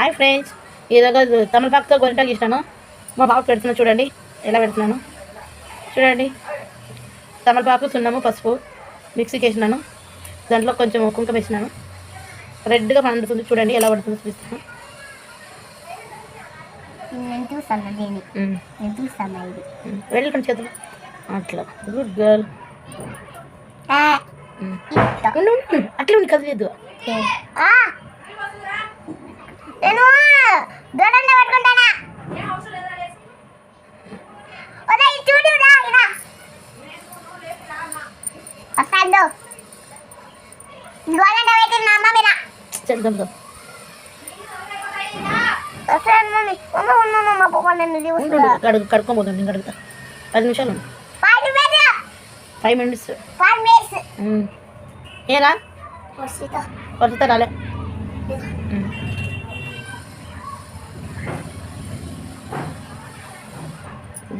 Hi friends. ఈరోజు తమలపాకుతో గొంటలు ఇస్తాను మా బాబు పెడుతున్నా చూడండి. ఎలా పెడుతున్నాను? చూడండి. తమలపాకు సున్నము పసుపు మిక్సీకి వేసినాను దాంట్లో కొంచెం కుంకుమ వేసినాను. రెడ్గా పండుతుంది. చూడండి ఎలా పడుతుందో చూపిస్తాను. వెళ్ళకండి చేతులు. అట్లా. Good girl. అట్లే ఉండి కదిలేదు. నేను దూరంలో పట్టుకుంటానా? చూడు. వస్తాను దూరంలో పెట్టి నా అమ్మ మీద. ఉన్నామమ్మ పోకుండా నేను కడుగుతా. పది నిమిషాలు. Five minutes. ఏరా? వస్తా రాలే. ఉమ్.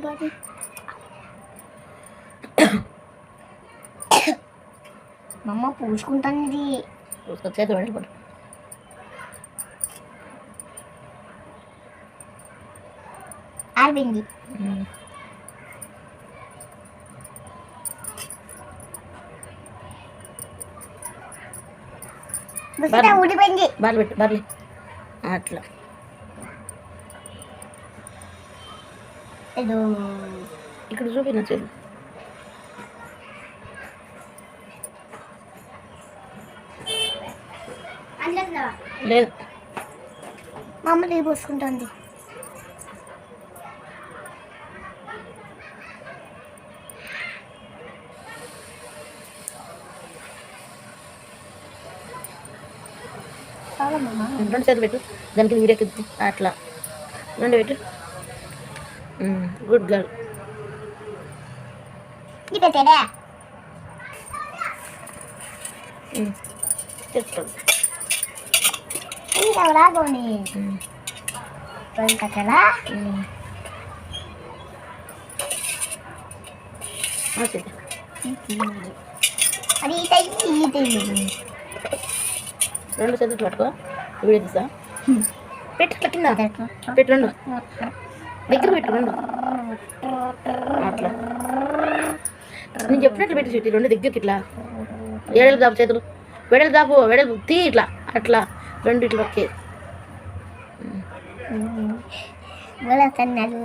Albody. మమ్మ పూసుకుంటుంది. చేతులు ముసిట బాగా. ఊడిపోయింది. బార్లు పెట్టు బార్లీ అట్లా. ఏదో ఇక్కడ చూపిన చేతులు లేదు. మమ్మ నీ పూసుకుంటుంది. చాలా మమ్మ రెండు చేతులు పెట్టు దానికి వీడియో అట్లా. రెండు పెట్టు గుడ్ గర్ల్ అది ఈ టైప్ ఈ టైప్ రెండు చేతులు పట్టుకో. వీడియో తీసా పెట్టు కింద. పెట్టు. రెండు. దగ్గర పెట్టు రెండు అట్లా. నేను చెప్పినట్లు పెట్టు చెట్టు రెండు దగ్గరికి ఇట్లా. ఏడలు దాపు చేతులు. వెడలు దాపు వెడలు తీ ఇట్లా. అట్లా. రెండు ఇట్లా ఒకే. మొలకన్నలు